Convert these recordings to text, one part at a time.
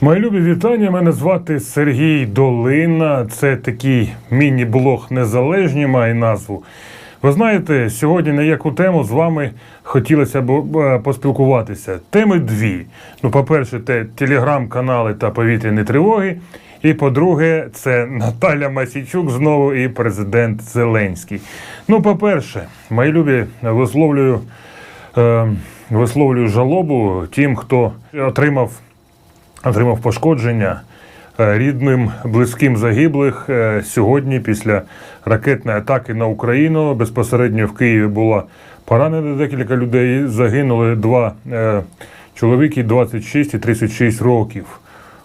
Мої любі вітання. Мене звати Сергій Долина. Це такий міні-блог незалежні має назву. Ви знаєте, сьогодні на яку тему з вами хотілося б е, поспілкуватися. Теми дві. Ну, по-перше, це телеграм-канали та повітряні тривоги. І по-друге, це Наталя Масійчук знову і президент Зеленський. Ну, по-перше, мої любі, висловлюю, е, висловлюю жалобу тим, хто отримав отримав пошкодження е, рідним, близьким загиблих е, сьогодні після ракетної атаки на Україну. Безпосередньо в Києві було поранено декілька людей. Загинули два е, чоловіки 26 і 36 років.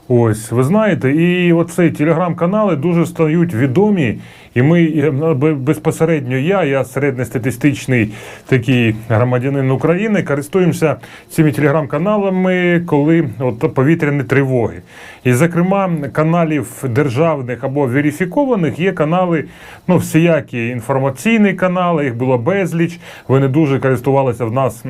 Ось, ви знаєте, і оцей телеграм-канали дуже стають відомі. І ми е, безпосередньо я, я середньостатистичний такий громадянин України, користуємося цими телеграм-каналами, коли от повітряні тривоги. І, зокрема, каналів державних або верифікованих є канали, ну, всіякі інформаційні канали, їх було безліч. Вони дуже користувалися в нас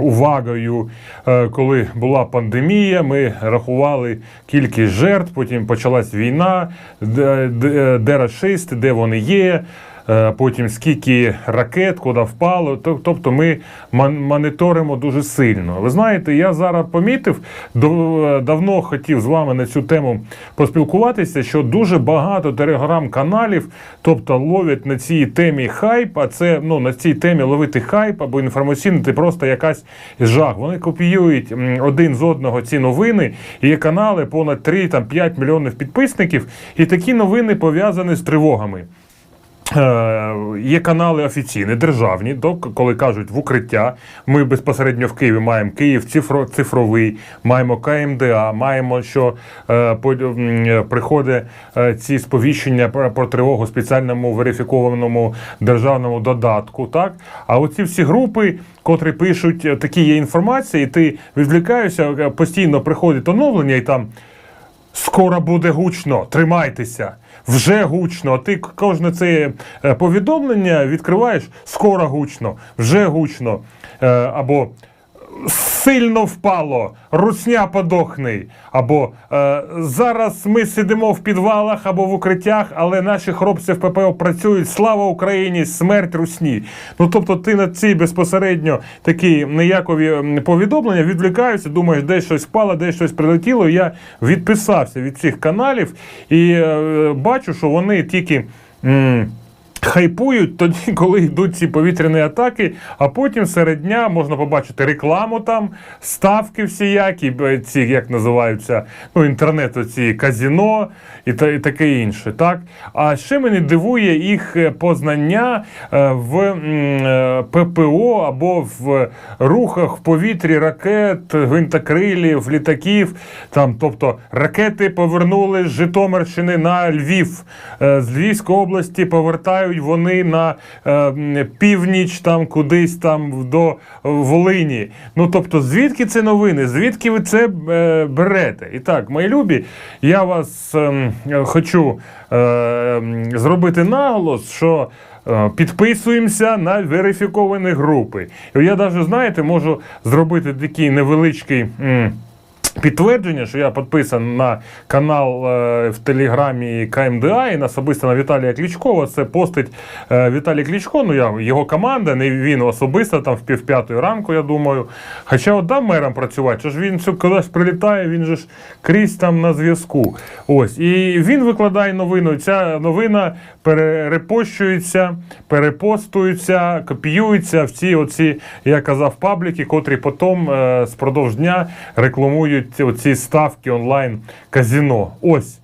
увагою, е, коли була пандемія. Ми рахували кількість жертв, потім почалась війна, де, де, де расисти, де вони є. Е, Потім скільки ракет, куди впало. Тобто ми мон- моніторимо дуже сильно. Ви знаєте, я зараз помітив, до- давно хотів з вами на цю тему поспілкуватися, що дуже багато телеграм-каналів, тобто ловлять на цій темі хайп, а це ну на цій темі ловити хайп або інформаційно, це просто якась жах. Вони копіюють один з одного ці новини. І канали понад 3-5 мільйонів підписників, і такі новини пов'язані з тривогами. Е, Є канали офіційні, державні, то коли кажуть в укриття. Ми безпосередньо в Києві маємо Київ цифро, цифровий, маємо КМДА, маємо, що е, приходить е, ці сповіщення про, тривогу спеціальному верифікованому державному додатку. Так? А оці всі групи, котрі пишуть, такі є інформація, і ти відвлікаєшся, постійно приходить оновлення, і там. Скоро буде гучно, тримайтеся. Вже гучно. А ти кожне це е, повідомлення відкриваєш скоро гучно, вже гучно. Е, Або сильно впало, русня подохни. Або е, зараз ми сидимо в підвалах або в укриттях, але наші хлопці в ППО працюють. Слава Україні! Смерть русні. Ну тобто ти на ці безпосередньо такі неякові повідомлення відвлікаєшся, думаєш, десь щось впало, десь щось прилетіло. Я відписався від цих каналів і е, бачу, що вони тільки. м, Хайпують тоді, коли йдуть ці повітряні атаки, а потім серед дня можна побачити рекламу там, ставки всіякі, ці як називаються, ну інтернету ці казіно і, та, і таке інше. Так? А ще мене дивує їх е, познання е, в е, ППО або в рухах в повітрі ракет, гвинтокрилів, літаків. Там, тобто ракети повернули з Житомирщини на Львів, з Львівської області повертають вони на е, північ, там кудись там до Волині. Ну тобто, звідки це новини? Звідки ви це е, берете? І так, мої любі, я вас ем, е, хочу е, зробити наголос, що. е, Підписуємося на верифіковані групи. Я навіть, знаєте, можу зробити такий невеличкий. Підтвердження, що я підписаний на канал е, в Телеграмі КМДА і особисто на Віталія Клічкова. Це постить е, Віталій Клічко, ну я його команда, не він особисто там в півп'ятої ранку, я думаю. Хоча от мером працювати, що ж він кудись прилітає, він же ж крізь там на зв'язку. Ось. І він викладає новину. Ця новина перерепощується, перепостується, копіюється в ці оці, я казав, пабліки, котрі потім е, спродовж дня рекламують ці- оці ставки онлайн казіно. Ось.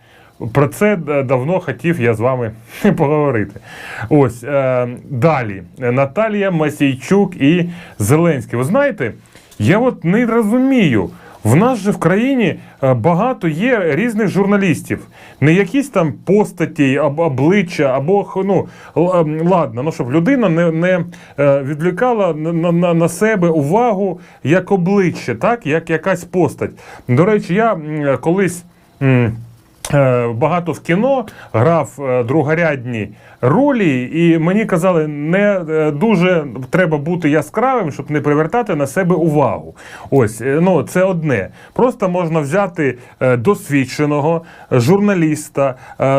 Про це давно хотів я з вами поговорити. Ось е, далі. Наталія Масійчук і Зеленський. Ви знаєте, я от не розумію. В нас же в країні е, багато є різних журналістів, не якісь там постаті, або обличчя, або ну ем, ладно, ну щоб людина не, не е, відвлікала на- на, на себе увагу як обличчя, так як якась постать. До речі, я колись. Е, багато в кіно грав е, другорядні ролі, і мені казали, не е, дуже треба бути яскравим, щоб не привертати на себе увагу. Ось, ну це одне. Просто можна взяти досвідченого журналіста,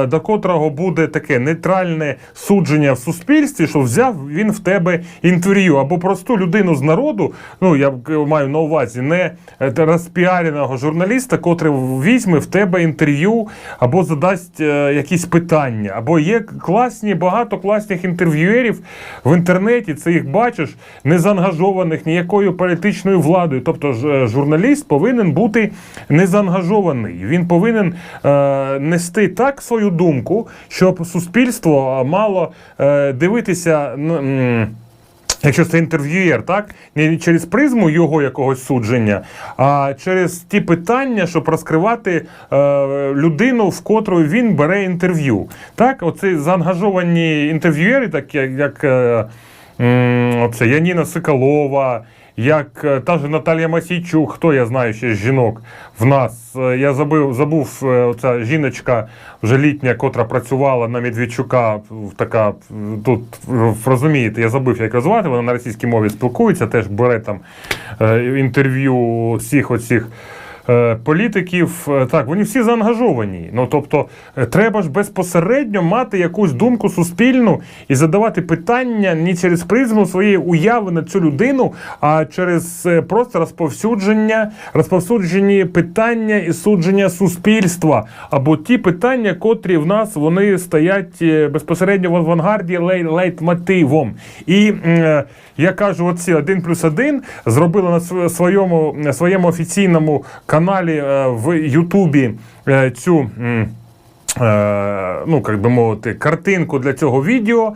до котрого буде таке нейтральне судження в суспільстві, що взяв він в тебе інтерв'ю або просту людину з народу. Ну я маю на увазі не розпіареного журналіста, котрий візьме в тебе інтерв'ю або задасть е, якісь питання. Або є класні, багато класних інтерв'юерів в інтернеті. Це їх бачиш, не заангажованих ніякою політичною владою. Тобто е, журналіст повинен бути не заангажований. Він повинен е, нести так свою думку, щоб суспільство мало е, дивитися. ну, м, Якщо це інтерв'юєр, так не через призму його якогось судження, а через ті питання, щоб розкривати е, людину, в котрої він бере інтерв'ю. Так, оці заангажовані інтерв'юєри, так як, як е, оце Яніна Соколова, як е, та ж Наталія Масійчук, хто я знаю ще з жінок в нас. Е, Я забив, забув е, оця жіночка вже літня, котра працювала на Медведчука, така тут розумієте, я забув, як назвати. звати, вона на російській мові спілкується, теж бере там інтерв'ю всіх оцих. Е, Політиків, Е, так, вони всі заангажовані. Ну тобто, е, треба ж безпосередньо мати якусь думку суспільну і задавати питання не через призму своєї уяви на цю людину, а через просто розповсюдження, розповсюджені питання і судження суспільства, або ті питання, котрі в нас вони стоять безпосередньо в авангарді лей- лейтмотивом. І я кажу, оці один плюс один зробили на своєму, своєму офіційному каналі е, в Ютубі е, цю. Е, ну, як би мовити, картинку для цього відео,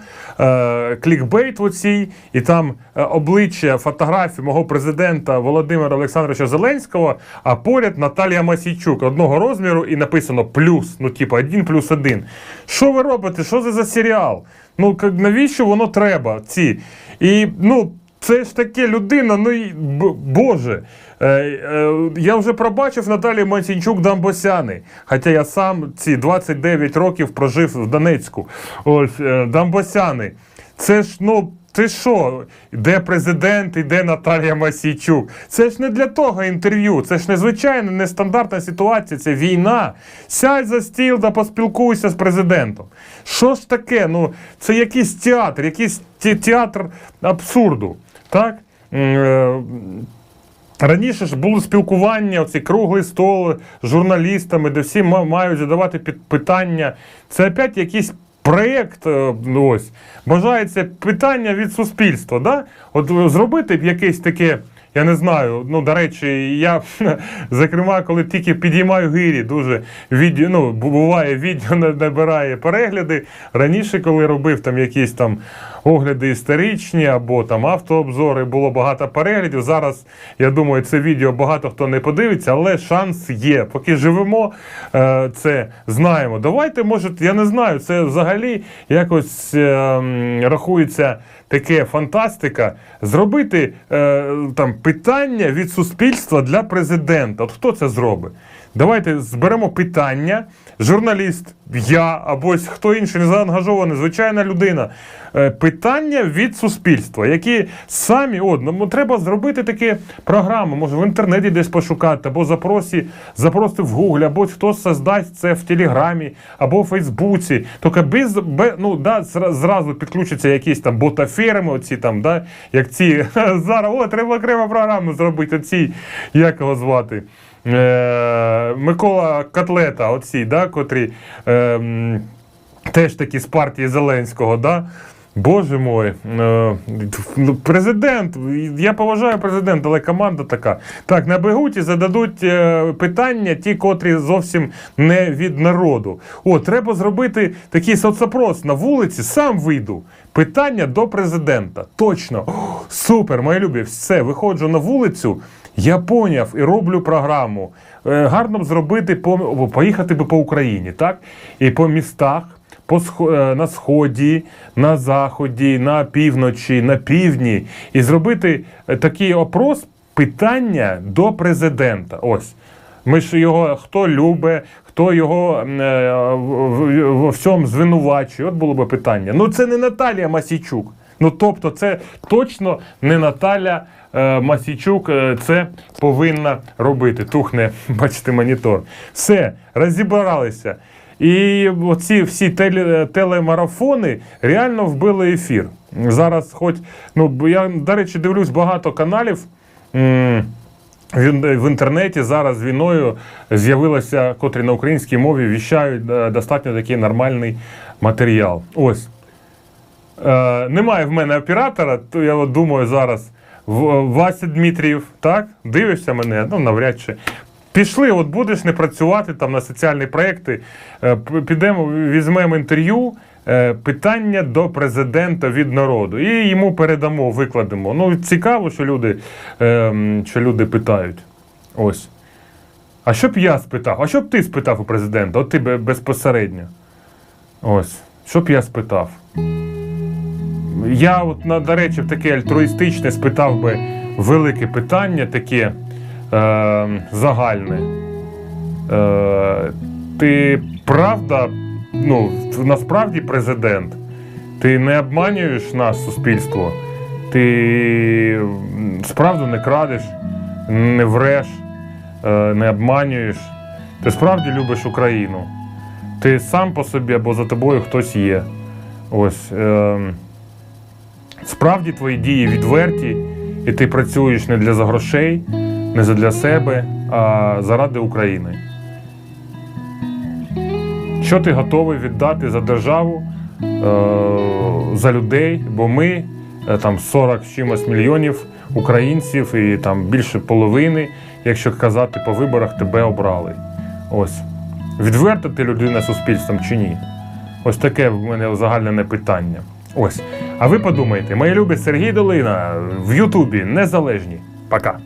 клікбейт в оцій, і там обличчя фотографії мого президента Володимира Олександровича Зеленського, а поряд Наталія Масійчук одного розміру і написано плюс, ну, типу, один плюс один. Що ви робите? Що це за серіал? Ну, навіщо воно треба? Ці? І, ну, це ж таке людина, ну Боже. Е, е, я вже пробачив Наталі Мансінчук Дамбосяни. Хоча я сам ці 29 років прожив в Донецьку. Ось е, Дамбосяни. Це ж ну. Ти що, де президент і де Наталія Масійчук? Це ж не для того інтерв'ю, це ж незвичайна, нестандартна ситуація, це війна. Сядь за стіл та поспілкуйся з президентом. Що ж таке? Ну, це якийсь театр, якийсь те- театр абсурду. Так? Е, Раніше ж було спілкування, оці круглий стол з журналістами, де всі мають задавати питання. Це опять якийсь проєкт. е, ну, Ось бажається питання від суспільства. Да? От е, зробити б якесь таке. Я не знаю. Ну, до речі, я зокрема, коли тільки підіймаю гирі, дуже відео, ну, буває, відео набирає перегляди. Раніше, коли робив там якісь там огляди історичні або там автообзори, було багато переглядів. Зараз я думаю, це відео багато хто не подивиться, але шанс є. Поки живемо, е, це знаємо. Давайте, може, я не знаю, це взагалі якось е, рахується таке фантастика. Зробити е, там питання від суспільства для президента. От хто це зробить? Давайте зберемо питання. Журналіст, я або хто інший не заангажований, звичайна людина. Е, Питання від суспільства, які самі от, ну, треба зробити таке програму, може в інтернеті десь пошукати, або запросі, запросити в Гуглі, або хтось создасть це в Телеграмі, або в Фейсбуці. Тільки без, без ну, да, зразу підключаться якісь там ботаферми, оці там, да, як ці зараз, о, треба окрему програму зробити, ці, як його звати. Е, Микола Котлета, оці, да, котрі е, теж такі з партії Зеленського, да? Боже мой, е, ну, президент, я поважаю президента, але команда така. Так, набегуть і зададуть е, питання, ті, котрі зовсім не від народу. О, треба зробити такий соцопрос на вулиці, сам вийду. Питання до президента. Точно. О, супер, мої любі, все, виходжу на вулицю. Я поняв і роблю програму. Е, Гарно б зробити по поїхати би по Україні, так? І по містах, по е, на сході, на заході, на півночі, на півдні, і зробити е, такий опрос питання до президента. Ось. Ми ж його хто любить, хто його е, во всьому звинувачує. От було би питання. Ну це не Наталія Масійчук. Ну тобто, це точно не Наталя е, Масійчук е, це повинна робити. Тухне, бачите, монітор. Все, розібралися. І оці всі теле, телемарафони реально вбили ефір. Зараз, хоч, ну я, до речі, дивлюсь багато каналів. м, в в інтернеті зараз війною з'явилося, котрі на українській мові віщають е, достатньо такий нормальний матеріал. Ось. Е, немає в мене оператора, то я от думаю зараз. Вася Дмитрієв, так? Дивишся мене? Ну, навряд чи. Пішли, от будеш не працювати там на соціальні проекти. е, Підемо, візьмемо інтерв'ю. Е, Питання до президента від народу. І йому передамо, викладемо. Ну, цікаво, що люди, ем, що люди питають. Ось. А що б я спитав? А що б ти спитав у президента? От ти безпосередньо. Ось. Що б я спитав? Я, от, до речі, таке альтруїстичне спитав би велике питання, таке е, загальне. Е, ти правда, ну, насправді президент, ти не обманюєш нас, суспільство, ти справді не крадеш, не вреш, е, не обманюєш. Ти справді любиш Україну. Ти сам по собі або за тобою хтось є. Ось. Е, справді твої дії відверті, і ти працюєш не для грошей, не для себе, а заради України. Що ти готовий віддати за державу, е, за людей? Бо ми, е, там 40 з чимось мільйонів українців, і там більше половини, якщо казати по виборах, тебе обрали. Ось. Відверта ти людина суспільством чи ні? Ось таке в мене узагальнене питання. Ось. А ви подумайте, мої любі Сергій Долина в Ютубі незалежні. Пока.